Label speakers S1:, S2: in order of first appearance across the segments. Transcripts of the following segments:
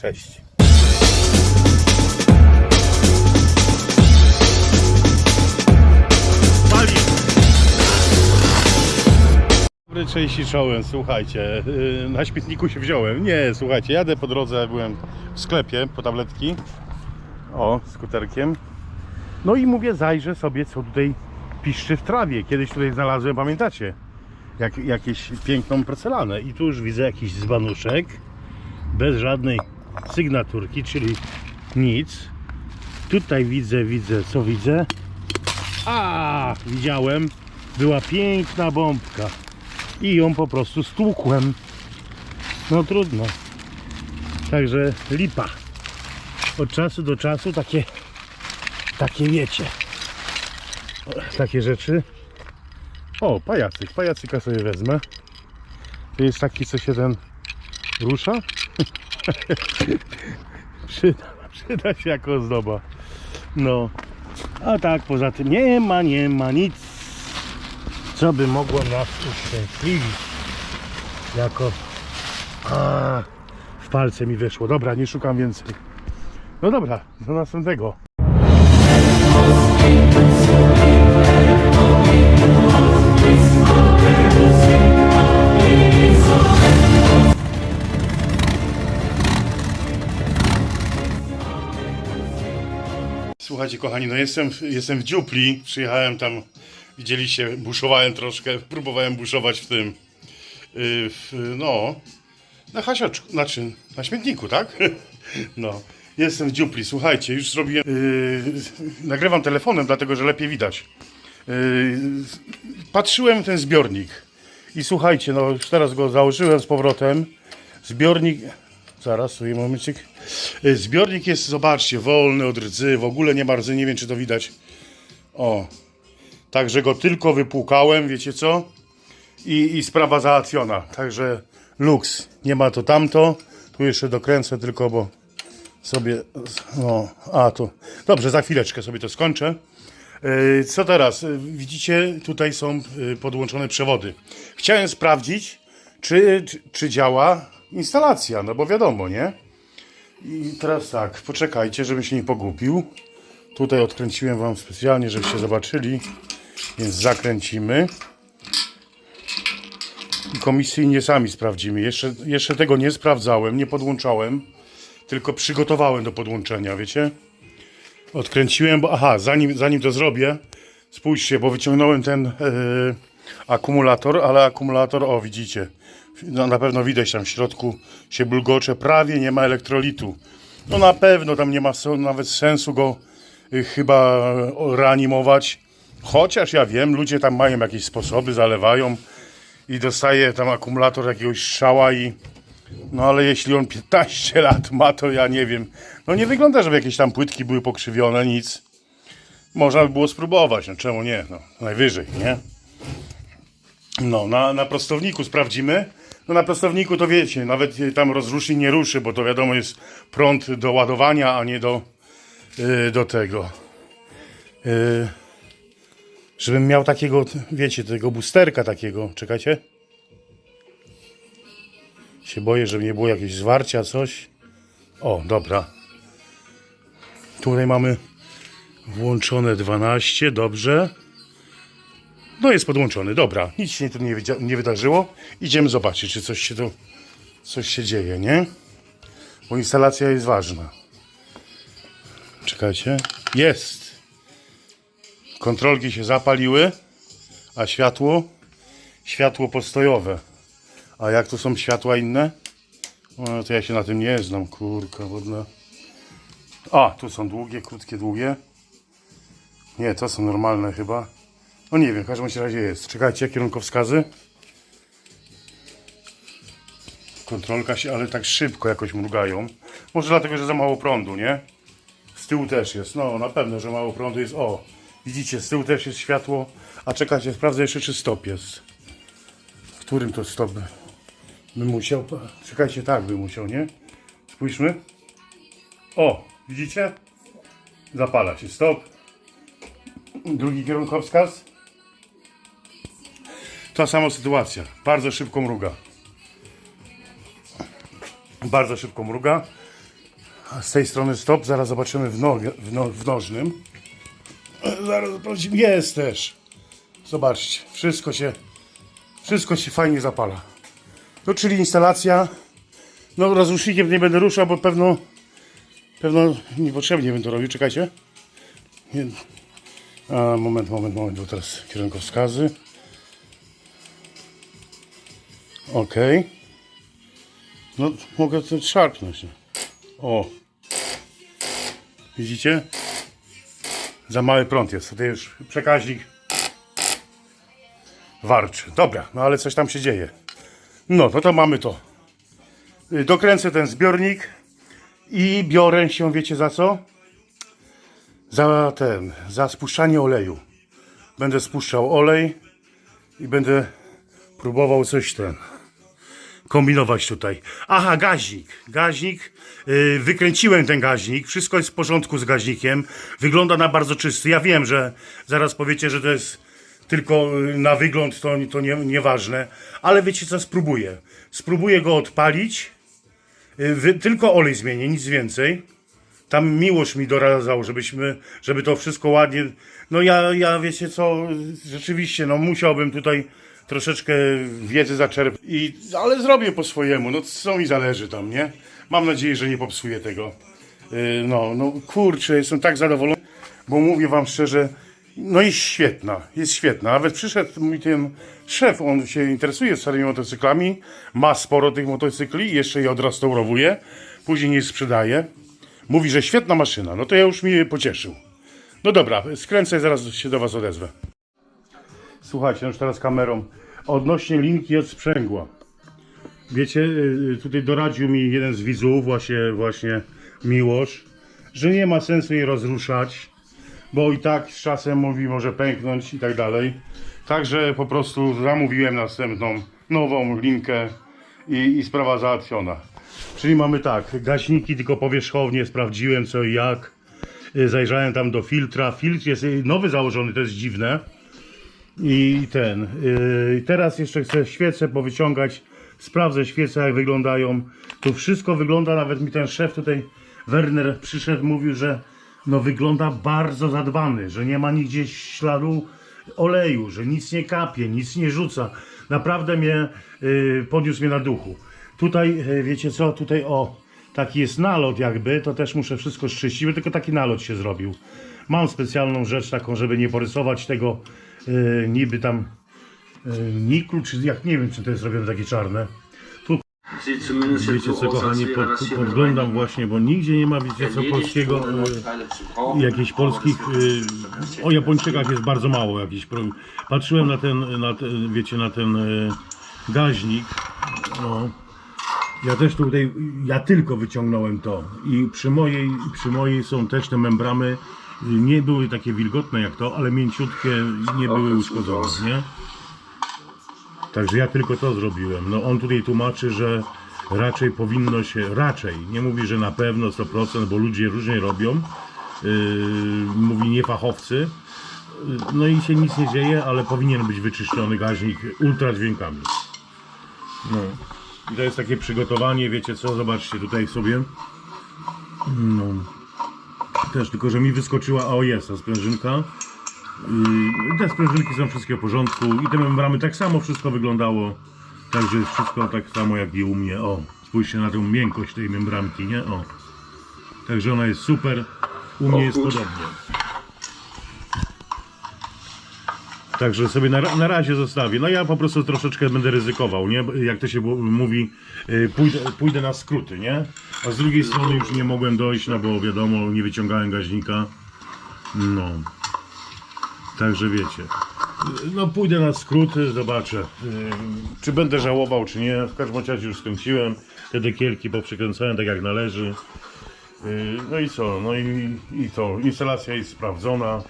S1: Cześć. Dobry, cześć i czołem, słuchajcie, yy, na śmietniku się wziąłem. Nie, słuchajcie, jadę po drodze, byłem w sklepie po tabletki. O, skuterkiem. No i mówię, zajrzę sobie, co tutaj piszczy w trawie. Kiedyś tutaj znalazłem, pamiętacie? Jak, jakieś piękną porcelanę. I tu już widzę jakiś dzbanuszek. Bez żadnej sygnaturki, czyli nic. Tutaj widzę, widzę, co widzę? A, widziałem. Była piękna bombka. I ją po prostu stłukłem. No trudno. Także lipa. Od czasu do czasu takie, takie wiecie. Takie rzeczy. O, pajacyk. Pajacyka sobie wezmę. To jest taki, co się ten rusza. przyda, przyda się jako ozdoba. No. A tak, poza tym nie ma, nie ma nic, co by mogło nas uszczęśliwić. Jako... A, w palce mi wyszło. Dobra, nie szukam więcej. No dobra, do następnego. Słuchajcie, kochani, no jestem, jestem w Dziupli. Przyjechałem tam, widzieliście, buszowałem troszkę, próbowałem buszować w tym, yy, w, no, na hasiaczku, znaczy na śmietniku, tak? No, jestem w Dziupli. Słuchajcie, już zrobiłem, yy, nagrywam telefonem, dlatego że lepiej widać. Yy, patrzyłem ten zbiornik i słuchajcie, no już teraz go założyłem z powrotem. Zbiornik, zaraz sobie momencik. Y, Zbiornik jest, zobaczcie, wolny od rdzy, w ogóle nie ma rdzy, nie wiem czy to widać. O, także go tylko wypłukałem, wiecie co? I, i sprawa załatwiona, także luks, nie ma to tamto. Tu jeszcze dokręcę tylko, bo sobie, no, a tu, dobrze, za chwileczkę sobie to skończę. Y, Co teraz? Y, Widzicie, tutaj są podłączone przewody. Chciałem sprawdzić, czy, czy działa instalacja, no bo wiadomo, nie? I teraz tak, poczekajcie, żebym się nie pogubił. Tutaj odkręciłem Wam specjalnie, żebyście zobaczyli, więc zakręcimy. I komisyjnie sami sprawdzimy. Jeszcze, jeszcze tego nie sprawdzałem, nie podłączałem, tylko przygotowałem do podłączenia, wiecie? Odkręciłem, bo aha, zanim, zanim to zrobię, spójrzcie, bo wyciągnąłem ten e, akumulator, ale akumulator, o widzicie, no, na pewno widać tam w środku się bulgocze, prawie nie ma elektrolitu. No na pewno tam nie ma nawet sensu go y, chyba reanimować, chociaż ja wiem, ludzie tam mają jakieś sposoby, zalewają i dostaje tam akumulator jakiegoś strzała i no ale jeśli on 15 lat ma, to ja nie wiem. No nie wygląda, żeby jakieś tam płytki były pokrzywione, nic. Można by było spróbować, no czemu nie? No, najwyżej, nie? No, na, na prostowniku sprawdzimy. No na prostowniku to wiecie, nawet tam rozruszy nie ruszy, bo to wiadomo jest prąd do ładowania, a nie do, y, do tego. Y, żebym miał takiego, wiecie, tego boosterka takiego. Czekajcie. Się boję, żeby nie było jakiegoś zwarcia, coś. O, dobra. Tutaj mamy włączone 12, dobrze. No jest podłączony, dobra. Nic się tu nie, nie wydarzyło. Idziemy zobaczyć, czy coś się tu coś się dzieje, nie? Bo instalacja jest ważna. Czekajcie. Jest. Kontrolki się zapaliły, a światło światło postojowe. A jak to są światła inne? O, to ja się na tym nie znam, kurka wodna. A, tu są długie, krótkie, długie. Nie, to są normalne chyba. No nie wiem, w każdym razie jest. Czekajcie, kierunkowskazy. Kontrolka się, ale tak szybko jakoś mrugają. Może dlatego, że za mało prądu, nie? Z tyłu też jest. No, na pewno, że mało prądu jest. O, widzicie, z tyłu też jest światło. A czekajcie, sprawdzę jeszcze, czy stop jest. W którym to stop by- musiał? Czekajcie, tak by musiał, nie? Spójrzmy. O, widzicie? Zapala się, stop. Drugi kierunkowskaz. Ta sama sytuacja. Bardzo szybko mruga. Bardzo szybko mruga. Z tej strony stop, zaraz zobaczymy w, nogę, w, no, w nożnym. Zaraz sprawdzimy. Jest też. Zobaczcie, wszystko się, wszystko się fajnie zapala. No czyli instalacja. No rozrusznikiem nie będę ruszał, bo pewno, pewno niepotrzebnie bym to robił. Czekajcie. Nie. A, moment, moment, moment, bo teraz kierunkowskazy. Ok. No, mogę to szarpnąć. O. Widzicie? Za mały prąd jest. Tutaj już przekaźnik warczy. Dobra, no ale coś tam się dzieje. No, to to mamy to. Y, Dokręcę ten zbiornik i biorę się, wiecie za co? Za ten, za spuszczanie oleju. Będę spuszczał olej i będę próbował coś ten kombinować tutaj. Aha, gaźnik. Gaźnik. Yy, wykręciłem ten gaźnik. Wszystko jest w porządku z gaźnikiem. Wygląda na bardzo czysty. Ja wiem, że zaraz powiecie, że to jest tylko yy, na wygląd, to, to nie, nieważne. Ale wiecie co, spróbuję. Spróbuję go odpalić. Yy, wy, tylko olej zmienię, nic więcej. Tam miłość mi doradzał, żebyśmy, żeby to wszystko ładnie. No ja, ja wiecie co, rzeczywiście, no musiałbym tutaj troszeczkę wiedzy zaczerpać. I, ale zrobię po swojemu, no co mi zależy tam, nie? Mam nadzieję, że nie popsuję tego. Yy, No, no kurczę, jestem tak zadowolony, bo mówię wam szczerze, no jest świetna, jest świetna. Nawet przyszedł mój ten szef, on się interesuje starymi motocyklami, ma sporo tych motocykli, jeszcze je odrestaurowuje, później je sprzedaje. Mówi, że świetna maszyna, no to ja już mnie pocieszył. No dobra, skręcę i zaraz się do was odezwę. Słuchajcie, no już teraz kamerą. Odnośnie linki od sprzęgła. Wiecie, y, tutaj doradził mi jeden z widzów, właśnie, właśnie Miłosz, że nie ma sensu jej rozruszać, bo i tak z czasem mówi, może pęknąć i tak dalej. Także po prostu zamówiłem następną, nową linkę i, i sprawa załatwiona. Czyli mamy tak, gaśniki tylko powierzchownie sprawdziłem co i jak. Y, Zajrzałem tam do filtra. Filtr jest y, nowy założony, to jest dziwne. I ten. Yy, teraz jeszcze chcę świece powyciągać. Sprawdzę świece, jak wyglądają. Tu wszystko wygląda, nawet mi ten szef tutaj, Werner, przyszedł, mówił, że no wygląda bardzo zadbany, że nie ma nigdzie śladu oleju, że nic nie kapie, nic nie rzuca. Naprawdę mnie yy, podniósł mnie na duchu. Tutaj, yy, wiecie co, tutaj o, taki jest nalot jakby, to też muszę wszystko szczyścić, tylko taki nalot się zrobił. Mam specjalną rzecz taką, żeby nie porysować tego yy, niby tam yy, niklu, czy jak nie wiem, czy to jest zrobione takie czarne. Wiecie co kochani, pod, podglądam właśnie, bo nigdzie nie ma, wiecie co, polskiego,
S2: brauchen.
S1: jakichś polskich, y,
S2: wird
S1: o Japończykach jest bardzo mało jakiś Patrzyłem na ten, na ten, wiecie, na ten y, gaźnik, no. Ja też tutaj, ja tylko wyciągnąłem to i przy mojej, przy mojej są też te membramy, y, nie były takie wilgotne jak to, ale mięciutkie, nie były uszkodzone, nie? Także ja tylko to zrobiłem. No on tutaj tłumaczy, że raczej powinno się, raczej, nie mówi, że na pewno 100%, bo ludzie różnie robią. Yy, mówi niefachowcy. Yy, No i się nic nie dzieje, ale powinien być wyczyszczony gaźnik ultradźwiękami. No. I to jest takie przygotowanie, wiecie co, zobaczcie tutaj sobie. No. Też tylko, że mi wyskoczyła, o jest ta sprężynka. Yy, Te sprężynki są wszystkie w porządku i te membramy tak samo wszystko wyglądało. Także jest wszystko tak samo jak i u mnie. O, spójrzcie na tę miękkość tej membranki, nie? O. Także ona jest super. U mnie jest
S2: kurczę.
S1: podobnie. Także sobie na, na razie zostawię. No ja po prostu troszeczkę będę ryzykował, nie? Jak to się mówi, yy, pójdę, pójdę na skróty, nie? A z drugiej strony już nie mogłem dojść, no bo wiadomo, nie wyciągałem gaźnika. No. Także wiecie. No pójdę na skróty, zobaczę. yy, Czy będę żałował, czy nie. W każdym razie już skręciłem. Te dekielki poprzykręcałem tak jak należy. Yy, No i co? No i, i to. Instalacja jest sprawdzona.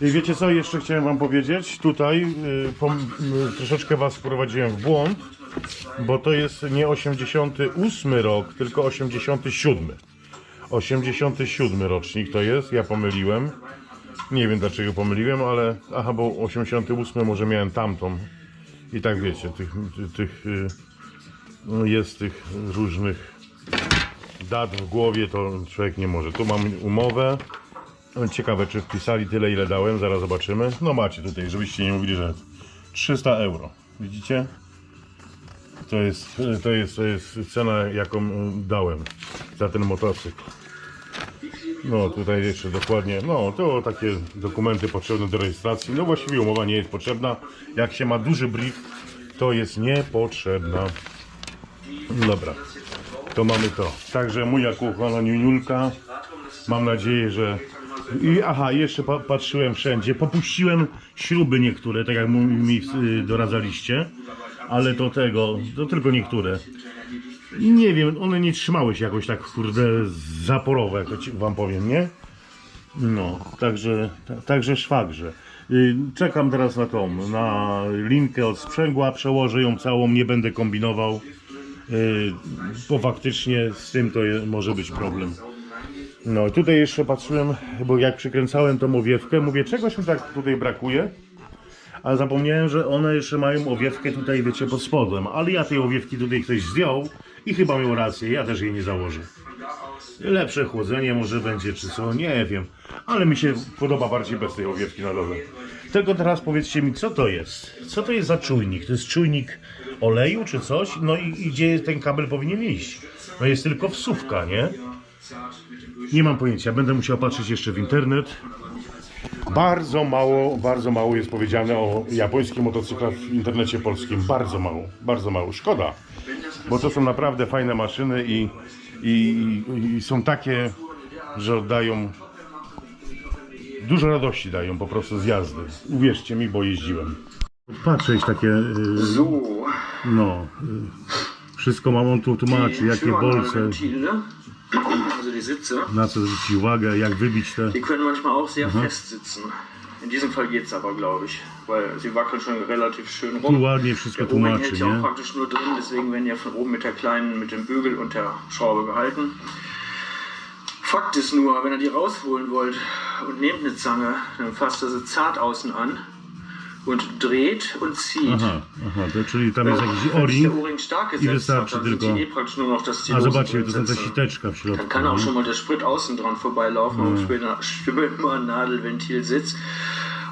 S1: I wiecie co jeszcze chciałem wam powiedzieć? Tutaj yy, pom- yy, troszeczkę was wprowadziłem w błąd, bo to jest nie 88 rok, tylko 87. 87 rocznik to jest, ja pomyliłem. Nie wiem dlaczego pomyliłem, ale aha, bo 88 może miałem tamtą. I tak wiecie, tych, tych y, no jest tych różnych dat w głowie to człowiek nie może. Tu mam umowę. Ciekawe, czy wpisali tyle, ile dałem. Zaraz zobaczymy. No macie tutaj, żebyście nie mówili, że 300 euro. Widzicie? To jest, to jest, to jest cena, jaką dałem za ten motocykl. No tutaj jeszcze dokładnie, no to takie dokumenty potrzebne do rejestracji. No właściwie umowa nie jest potrzebna. Jak się ma duży brief, to jest niepotrzebna. Dobra, to mamy to. Także moja kochana niuniulka. Mam nadzieję, że... I aha, jeszcze pa patrzyłem wszędzie. Popuściłem śruby niektóre, tak jak mi y, doradzaliście. Ale to tego, to tylko niektóre. Nie wiem, one nie trzymały się jakoś tak kurde zaporowe, ci wam powiem, nie? No, także, ta, także szwagrze. Y, Czekam teraz na tą, na linkę od sprzęgła, przełożę ją całą, nie będę kombinował, y, bo faktycznie z tym to może być problem. No, tutaj jeszcze patrzyłem, bo jak przykręcałem tą owiewkę, mówię, czegoś mi tak tutaj brakuje, ale zapomniałem, że one jeszcze mają owiewkę tutaj, wiecie, pod spodem, ale ja tej owiewki tutaj ktoś zdjął i chyba miał rację, ja też jej nie założę. Lepsze chłodzenie może będzie, czy co, nie wiem. Ale mi się podoba bardziej bez tej owiewki na dole. Tylko teraz powiedzcie mi, co to jest? Co to jest za czujnik? To jest czujnik oleju, czy coś? No i, i gdzie ten kabel powinien iść? No jest tylko wsówka, nie? Nie mam pojęcia, będę musiał patrzeć jeszcze w internet. Bardzo mało, bardzo mało jest powiedziane o japońskich motocyklach w internecie polskim. Bardzo mało, bardzo mało. Szkoda, bo to są naprawdę fajne maszyny i, i, i są takie, że oddają dużo radości dają po prostu z jazdy. Uwierzcie mi, bo jeździłem. Patrzę, jest takie, no, wszystko mam on tu tłumaczy, jakie bolce,
S2: also die Sitze,
S1: na co zwrócić uwagę, jak wybić te...
S2: die können manchmal auch sehr fest sitzen. In diesem Fall geht es aber, glaube ich, weil sie wackeln schon relativ schön
S1: Tu
S2: rum.
S1: ładnie wszystko
S2: Der
S1: tłumaczy,
S2: hält ja auch praktisch nur drin, deswegen werden ja von oben mit der kleinen, mit dem Bügel und der Schraube gehalten. Fakt ist nur, wenn ihr die rausholen wollt und nehmt eine Zange, dann fasst ihr sie zart außen an und dreht und zieht.
S1: Aha, aha, to czyli tam jest jakiś o-ring, i wystarczy
S2: dann
S1: tylko-
S2: das
S1: a zobaczcie, to te
S2: sitzen.
S1: siteczka w
S2: Dann
S1: środku.
S2: kann auch schon mal der Sprit außen dran vorbeilaufen Nadelventil sitzt.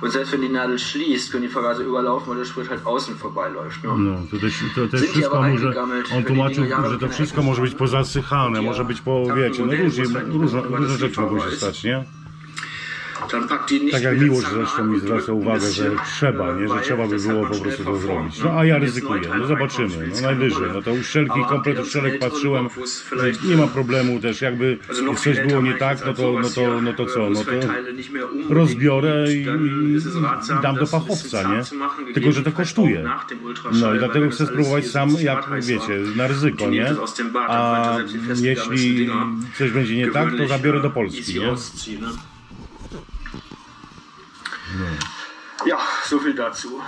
S2: Und selbst wenn die Nadel schließt, können die Vergaser überlaufen, weil der Sprit halt außen vorbeiläuft. Ne?
S1: No, to też, to też wszystko może, on tłumaczył, że to wszystko może być pozasychane, może być po, wiecie, no różnie, różne, różne rzeczy mogą się stać, nie? Tak jak miłość zresztą mi zwraca uwagę, że trzeba, nie? Że trzeba by było po prostu to zrobić. No a ja ryzykuję, no zobaczymy, no najwyżej, no to uszczelki,
S2: Aber
S1: komplet patrzyłem, nie ma problemu też, jakby coś było nie tak, no to, no to, no to co, no to rozbiorę i,
S2: ratsam,
S1: dam do fachowca, nie? Tylko, że to kosztuje. No i dlatego chcę spróbować sam,
S2: 70
S1: jak wiecie, na ryzyko, nie? A jeśli coś będzie nie tak, to zabiorę do Polski, nie?
S2: Ja, so viel dazu.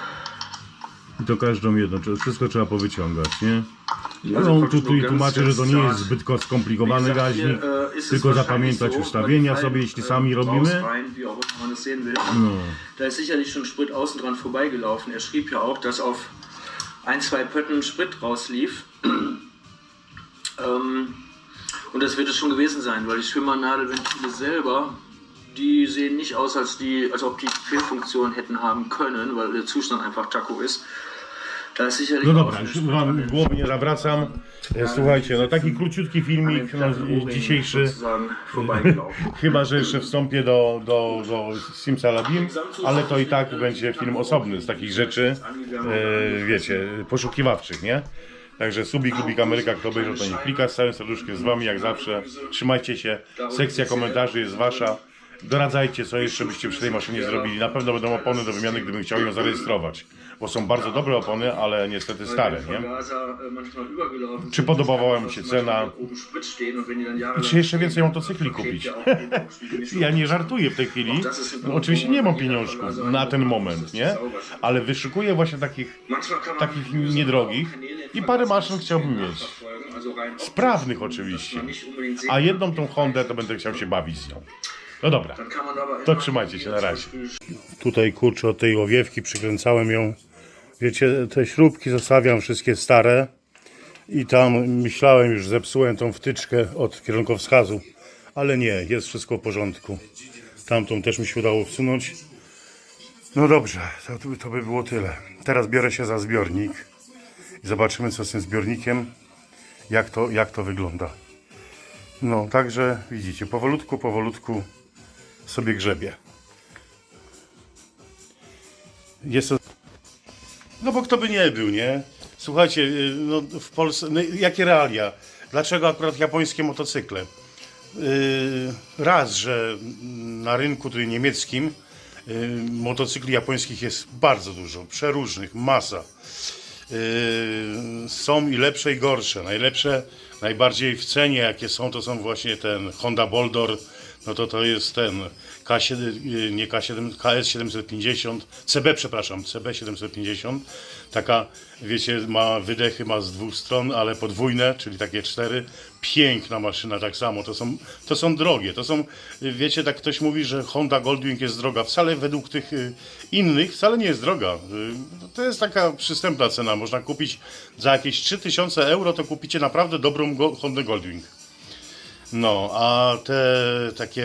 S1: I to każdą jedną, wszystko trzeba powyciągać, nie? No,
S2: praktisch
S1: tu, tu
S2: ganz,
S1: tłumaczy, że to nie jest zbyt ko- skomplikowany gaźnik,
S2: es
S1: tylko zapamiętać ustawienia sobie, jeśli
S2: äh,
S1: sami robimy.
S2: will. Da ist sicherlich schon Sprit außen dran vorbeigelaufen. Er schrieb ja auch, dass auf ein, zwei Pötten Sprit rauslief. ähm, und das wird es schon gewesen sein, weil die Schwimmernadelventile selber, die sehen nicht aus, als, die, als ob die Fehlfunktion hätten haben können, weil der Zustand einfach Taco ist.
S1: No dobra, już wam głowy nie zawracam. Słuchajcie, no taki króciutki filmik no, dzisiejszy. Chyba, że jeszcze wstąpię do, do, do Simsalabim, ale to i tak będzie film osobny z takich rzeczy, e, wiecie, poszukiwawczych, nie? Także subik, lubik Ameryka, kto obejrzał to nie klika, z całym serduszkiem z wami jak zawsze. Trzymajcie się, sekcja komentarzy jest wasza. Doradzajcie, co jeszcze byście przy tej maszynie zrobili. Na pewno będą opony do wymiany, gdybym chciał ją zarejestrować. Bo są bardzo dobre opony, ale niestety stare, nie? Czy podobała mi się cena? Czy jeszcze więcej motocykli kupić? Ja nie żartuję w tej chwili. No, oczywiście nie mam pieniążków na ten moment, nie? Ale wyszukuję właśnie takich takich niedrogich i parę maszyn chciałbym mieć. Sprawnych oczywiście. A jedną tą Hondę to będę chciał się bawić z nią. No dobra, to trzymajcie się na razie. Tutaj kurczę od tej owiewki przykręcałem ją. Wiecie, te śrubki zostawiam wszystkie stare. I tam myślałem już, zepsułem tą wtyczkę od kierunkowskazu, ale nie, jest wszystko w porządku. Tamtą też mi się udało wsunąć. No dobrze, to, to by było tyle. Teraz biorę się za zbiornik i zobaczymy co z tym zbiornikiem, jak to, jak to wygląda. No, także widzicie, powolutku, powolutku sobie grzebie. Jest to... No bo kto by nie był, nie? Słuchajcie, y, no w Polsce, no jakie realia? Dlaczego akurat japońskie motocykle? Yy, raz, że na rynku tutaj niemieckim yy, motocykli japońskich jest bardzo dużo, przeróżnych, masa. Są i lepsze i gorsze. Najlepsze, najbardziej w cenie jakie są, to są właśnie ten Honda Boldor, no to to jest ten K7, yy, nie K7, KS750, CB przepraszam, CB750. Taka, wiecie, ma wydechy, ma z dwóch stron, ale podwójne, czyli takie cztery. Piękna maszyna tak samo, to są, to są drogie, to są, wiecie, tak ktoś mówi, że Honda Goldwing jest droga, wcale według tych yy, innych wcale nie jest droga. Yy, To jest taka przystępna cena, można kupić za jakieś 3000 euro, to kupicie naprawdę dobrą go, Hondę Goldwing. No, a te takie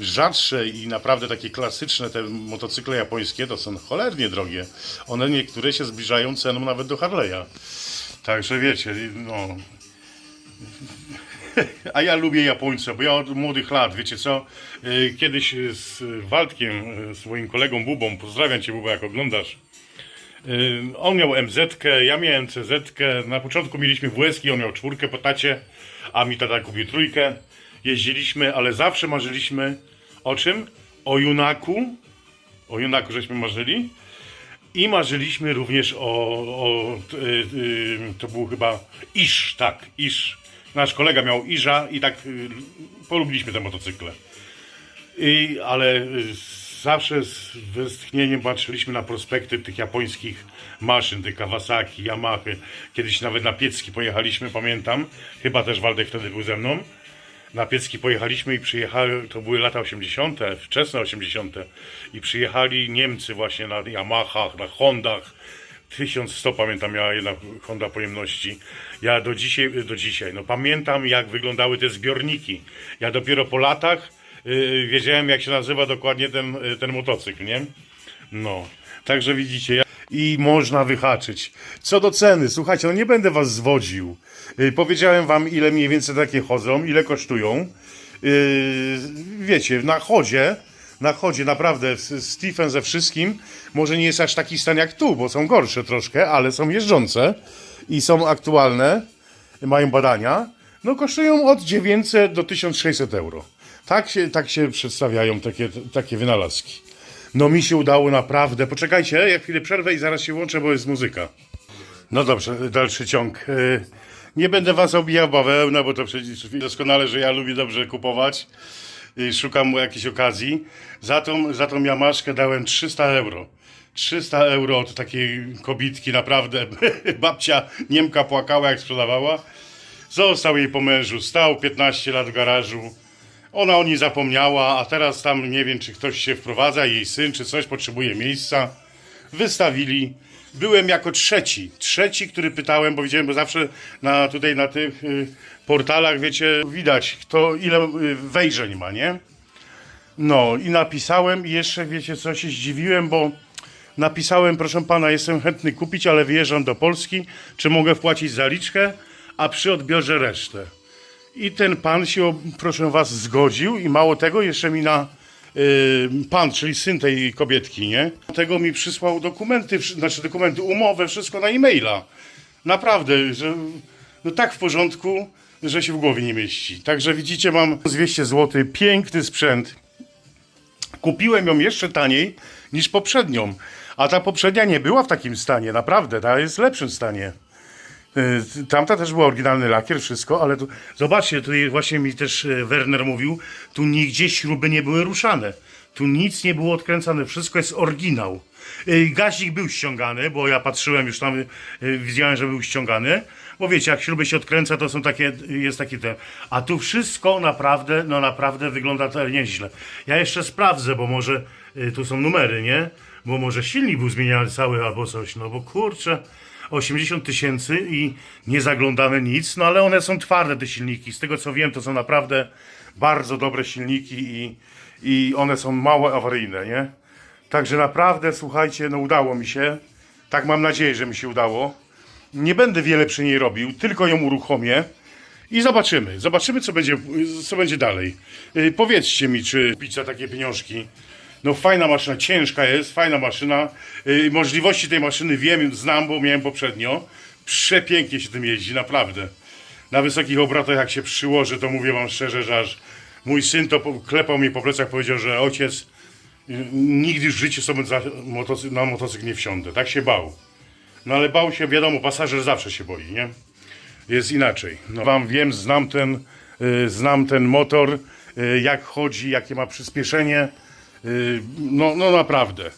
S1: rzadsze i naprawdę takie klasyczne te motocykle japońskie to są cholernie drogie. One niektóre się zbliżają ceną nawet do Harley'a. Także wiecie, no. A ja lubię Japońca, bo ja od młodych lat, wiecie co, y, kiedyś z Waldkiem, y, swoim kolegą Bubą, pozdrawiam Cię Buba, jak oglądasz, Y, On miał MZ, ja miałem CZ. Na początku mieliśmy WS, on miał czwórkę po tacie, a mi tata kupił trójkę. Jeździliśmy, ale zawsze marzyliśmy o czym? O Junaku. O Junaku żeśmy marzyli. I marzyliśmy również o, o y, y, to był chyba Iż, tak, Iż. Nasz kolega miał Iża i tak y, polubiliśmy te motocykle. I, ale y, zawsze z westchnieniem patrzyliśmy na prospekty tych japońskich maszyn, tych Kawasaki, Yamaha. Kiedyś nawet na Piecki pojechaliśmy, pamiętam. Chyba też Waldek wtedy był ze mną. Na Piecki pojechaliśmy i przyjechali, to były lata 80., wczesne 80. I przyjechali Niemcy właśnie na Yamahach, na Hondach. 1100 pamiętam miała jedna Honda pojemności. Ja do dzisiaj, do dzisiaj, no pamiętam jak wyglądały te zbiorniki. Ja dopiero po latach wiedziałem jak się nazywa dokładnie ten, yy, ten motocykl, nie? No, także widzicie. I można wyhaczyć. Co do ceny, słuchajcie, no nie będę was zwodził. Yy, powiedziałem wam ile mniej więcej takie chodzą, ile kosztują. Wiecie, na chodzie na chodzie, naprawdę, Stephen ze wszystkim, może nie jest aż taki stan jak tu, bo są gorsze troszkę, ale są jeżdżące i są aktualne, mają badania, no kosztują od 900 do 1600 euro. Tak się, tak się przedstawiają takie, takie wynalazki. No mi się udało naprawdę, poczekajcie, ja chwilę przerwę i zaraz się łączę, bo jest muzyka. No dobrze, dalszy ciąg. Yy, Nie będę was obijał bawełna, bo to przecież doskonale, że ja lubię dobrze kupować. Szukam mu jakiejś okazji. Za tą, za tą jamaszkę dałem 300 euro. 300 euro od takiej kobitki, naprawdę. Babcia Niemka płakała, jak sprzedawała. Został jej po mężu, stał 15 lat w garażu. Ona o niej zapomniała, a teraz tam nie wiem, czy ktoś się wprowadza, jej syn, czy coś potrzebuje miejsca. Wystawili. Byłem jako trzeci. Trzeci, który pytałem, bo widziałem, bo zawsze na, tutaj na tych y, portalach, wiecie, widać, kto ile y, wejrzeń ma, nie? No i napisałem i jeszcze, wiecie co, się zdziwiłem, bo napisałem, proszę pana, jestem chętny kupić, ale wyjeżdżam do Polski, czy mogę wpłacić zaliczkę, a przy odbiorze resztę. I ten pan się, proszę was, zgodził i mało tego, jeszcze mi na y, pan, czyli syn tej kobietki, nie? Tego mi przysłał dokumenty, znaczy dokumenty, umowę, wszystko na e-maila. Naprawdę, że no tak w porządku, że się w głowie nie mieści. Także widzicie, mam 200 zł, piękny sprzęt. Kupiłem ją jeszcze taniej niż poprzednią, a ta poprzednia nie była w takim stanie, naprawdę, ta jest w lepszym stanie. Y, Tamta też była oryginalny lakier, wszystko, ale tu, zobaczcie, tutaj właśnie mi też e, Werner mówił, tu nigdzie śruby nie były ruszane. Tu nic nie było odkręcane, wszystko jest oryginał. Y, Gazik był ściągany, bo ja patrzyłem już tam, y, widziałem, że był ściągany. Bo wiecie, jak śruby się odkręca, to są takie, jest taki ten. A tu wszystko naprawdę, no naprawdę wygląda to nieźle. Ja jeszcze sprawdzę, bo może y, tu są numery, nie? Bo może silnik był zmieniany cały albo coś, no bo kurczę. 80 tysięcy i nie zaglądane nic, no ale one są twarde te silniki. Z tego co wiem, to są naprawdę bardzo dobre silniki i, i one są mało awaryjne, nie? Także naprawdę, słuchajcie, no udało mi się. Tak mam nadzieję, że mi się udało. Nie będę wiele przy niej robił, tylko ją uruchomię i zobaczymy. Zobaczymy, co będzie, co będzie dalej. Yy, powiedzcie mi, czy kupić za takie pieniążki. No fajna maszyna, ciężka jest, fajna maszyna. Yy, możliwości tej maszyny wiem, znam, bo miałem poprzednio. Przepięknie się tym jeździ, naprawdę. Na wysokich obrotach jak się przyłoży, to mówię wam szczerze, że aż mój syn to klepał mnie po plecach, powiedział, że ojciec, yy, nigdy w życiu sobie motocy- na motocykl nie wsiądę. Tak się bał. No ale bał się, wiadomo, pasażer zawsze się boi, nie? Jest inaczej. No, wam wiem, znam ten, y, znam ten motor, y, jak chodzi, jakie ma przyspieszenie. Y, no, no naprawdę.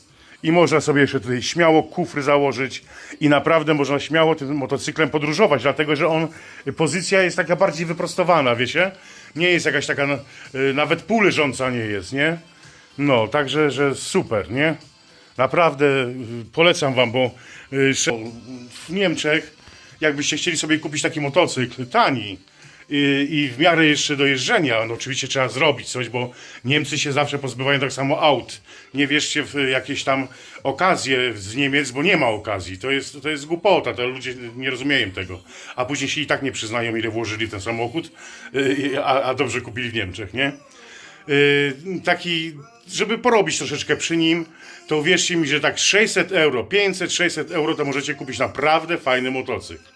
S1: I można sobie jeszcze tutaj śmiało kufry założyć i naprawdę można śmiało tym motocyklem podróżować, dlatego że on, pozycja jest taka bardziej wyprostowana, wiecie? Nie jest jakaś taka, no, y, nawet pół leżąca nie jest, nie? No, także, że super, nie? Naprawdę y, polecam wam, bo w Niemczech, jakbyście chcieli sobie kupić taki motocykl tani y, i w miarę jeszcze do jeżdżenia, no oczywiście trzeba zrobić coś, bo Niemcy się zawsze pozbywają tak samo aut. Nie wierzcie w jakieś tam okazje z Niemiec, bo nie ma okazji. To jest, to jest głupota, to ludzie nie rozumieją tego. A później się i tak nie przyznają, ile włożyli w ten samochód, y, a, a dobrze kupili w Niemczech, nie? Yy, taki, żeby porobić troszeczkę przy nim, to uwierzcie mi, że tak 600 euro, 500-600 euro to możecie kupić naprawdę fajny motocykl.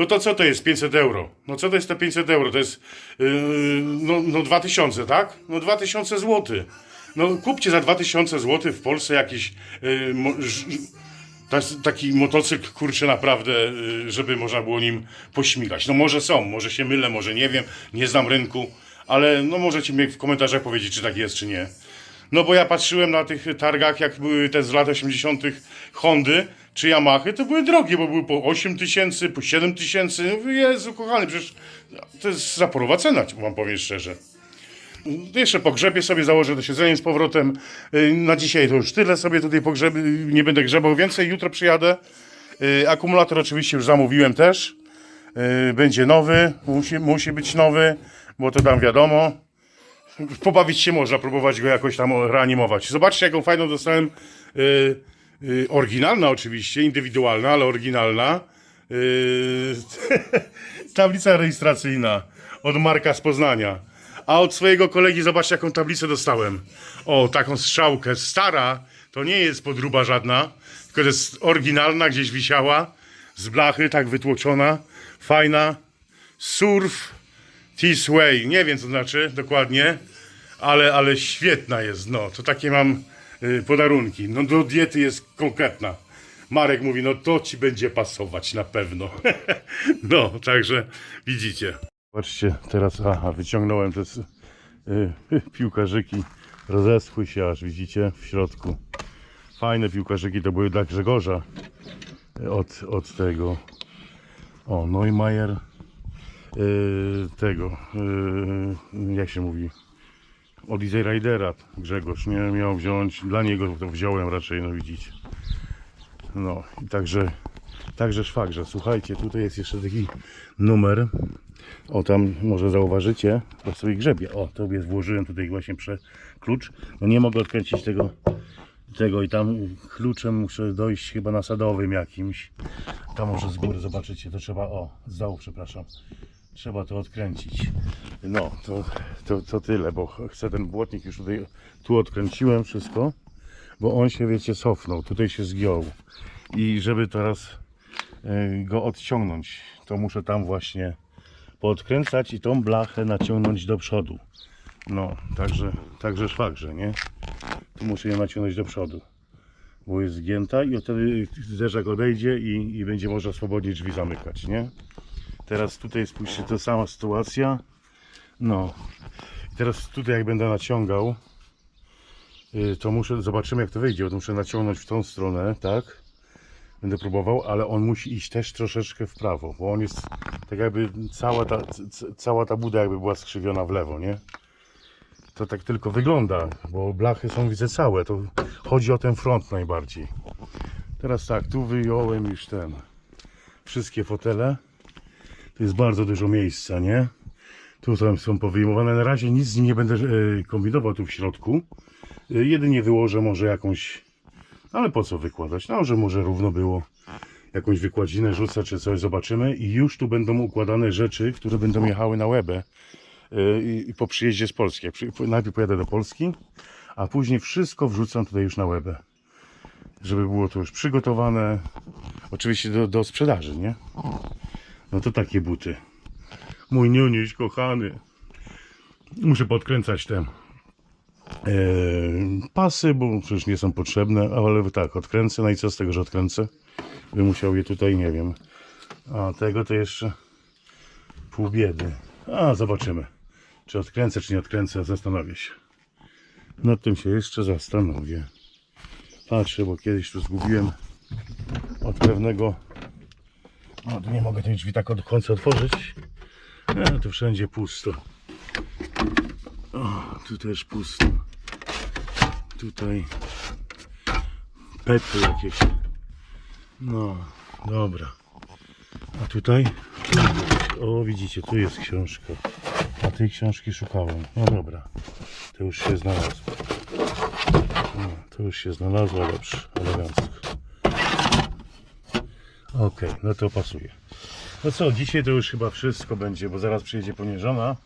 S1: No to co to jest 500 euro? No co to jest te 500 euro? To jest yy, no, no 2000, tak? No 2000 zł. No kupcie za 2000 zł w Polsce jakiś yy, taki motocykl, kurczę, naprawdę, y, żeby można było nim pośmigać. No może są, może się mylę, może nie wiem, nie znam rynku, ale no możecie mi w komentarzach powiedzieć, czy tak jest, czy nie. No bo ja patrzyłem na tych targach, jak były te z lat 80. Hondy czy Yamahy, to były drogie, bo były po 8 tysięcy, po 7 tysięcy. Jezu, kochany, przecież to jest zaporowa cena, wam powiem szczerze. Jeszcze pogrzebię sobie, założę to siedzenie z powrotem. Yy, Na dzisiaj to już tyle sobie tutaj pogrzebię, nie będę grzebał więcej, jutro przyjadę. Yy, Akumulator oczywiście już zamówiłem też. Będzie nowy, musi, musi być nowy, bo to tam wiadomo. Pobawić się można, próbować go jakoś tam reanimować. Zobaczcie, jaką fajną dostałem. Yy, oryginalna oczywiście, indywidualna, ale oryginalna. Yy, tablica rejestracyjna od Marka z Poznania. A od swojego kolegi zobaczcie jaką tablicę dostałem. O, taką strzałkę. Stara, to nie jest podruba żadna, tylko jest oryginalna, gdzieś wisiała. Z blachy, tak wytłoczona. Fajna. Surf This Way. Nie wiem co to znaczy dokładnie, ale, ale świetna jest. No, to takie mam podarunki. No do diety jest konkretna. Marek mówi, no to ci będzie pasować na pewno. no, także widzicie. Patrzcie, teraz, aha, wyciągnąłem te s- y, piłkarzyki. Rozesły się aż, widzicie, w środku. Fajne piłkarzyki to były dla Grzegorza. y, Od, od tego. O, Neumayer. y, tego. y, jak się mówi? Od Easy Ridera Grzegorz, nie? Miał wziąć, dla niego to wziąłem raczej, no widzicie. No i także, także szwagrze. Słuchajcie, tutaj jest jeszcze taki numer. O, tam może zauważycie, to sobie grzebie. O, tobie włożyłem tutaj właśnie prze klucz. No nie mogę odkręcić tego, tego i tam kluczem muszę dojść chyba nasadowym jakimś. Tam może z góry zobaczycie, to trzeba, o, z dołu, przepraszam. Trzeba to odkręcić. No, to, to, to tyle, bo chcę ten błotnik już tutaj, tu odkręciłem wszystko, bo on się, wiecie, cofnął, tutaj się zgiął. I żeby teraz y, go odciągnąć, to muszę tam właśnie podkręcać i tą blachę naciągnąć do przodu. No, także, także szwagrze, nie? Tu muszę ją naciągnąć do przodu, bo jest zgięta i wtedy zderzak odejdzie i, i będzie można swobodnie drzwi zamykać, nie? Teraz tutaj spójrzcie, to sama sytuacja. No, I teraz tutaj jak będę naciągał, y, to muszę, zobaczymy jak to wyjdzie, bo to muszę naciągnąć w tą stronę, tak? Będę próbował, ale on musi iść też troszeczkę w prawo, bo on jest tak jakby cała ta, cała ta buda jakby była skrzywiona w lewo, nie? To tak tylko wygląda, bo blachy są widzę całe, to chodzi o ten front najbardziej. Teraz tak, tu wyjąłem już ten, wszystkie fotele. Tu jest bardzo dużo miejsca, nie? Tu tam są powyjmowane. Na razie nic z nim nie będę e, kombinował tu w środku. E, jedynie wyłożę może jakąś... Ale po co wykładać? No, że może równo było. Jakąś wykładzinę rzucę czy coś, zobaczymy. I już tu będą układane rzeczy, które będą jechały na łebę. E, I, po przyjeździe z Polski. Najpierw pojadę do Polski, a później wszystko wrzucam tutaj już na łebę. Żeby było to już przygotowane. Oczywiście do, do sprzedaży, nie? No to takie buty. Mój niuniuś kochany. Muszę podkręcać te e, pasy, bo przecież nie są potrzebne, ale tak, odkręcę. No i co z tego, że odkręcę? Bym musiał je tutaj, nie wiem. A tego to jeszcze pół biedy. A, zobaczymy. Czy odkręcę, czy nie odkręcę, zastanowię się. Nad tym się jeszcze zastanowię. Patrzę, bo kiedyś tu zgubiłem od pewnego tu nie mogę tych drzwi tak do końca otworzyć. No, tu wszędzie pusto. O, tu też pusto. Tutaj pety jakieś. No, dobra. A tutaj? O, widzicie, tu jest książka. A tej książki szukałem. No dobra. To już się znalazło. No, to już się znalazło, dobrze, elegancko. Okej, no to pasuje. No co, dzisiaj to już chyba wszystko będzie, bo zaraz przyjedzie ponieżona.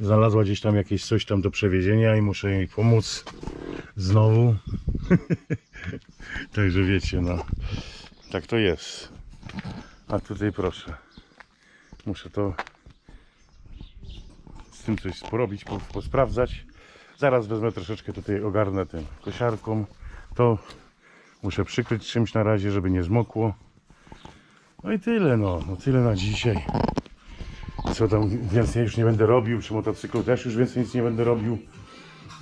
S1: Znalazła gdzieś tam jakieś coś tam do przewiezienia i muszę jej pomóc znowu. Także wiecie, no. Tak to jest. A tutaj proszę. Muszę to z tym coś porobić, po- posprawdzać. Zaraz wezmę troszeczkę tutaj ogarnę tym kosiarką. To muszę przykryć czymś na razie, żeby nie zmokło. No i tyle, no. no tyle na dzisiaj. Co tam więcej już nie będę robił, przy motocyklu też już więcej nic nie będę robił.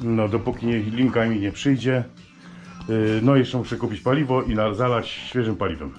S1: No dopóki nie, linka mi nie przyjdzie. Yy, No jeszcze muszę kupić paliwo i zalać świeżym paliwem.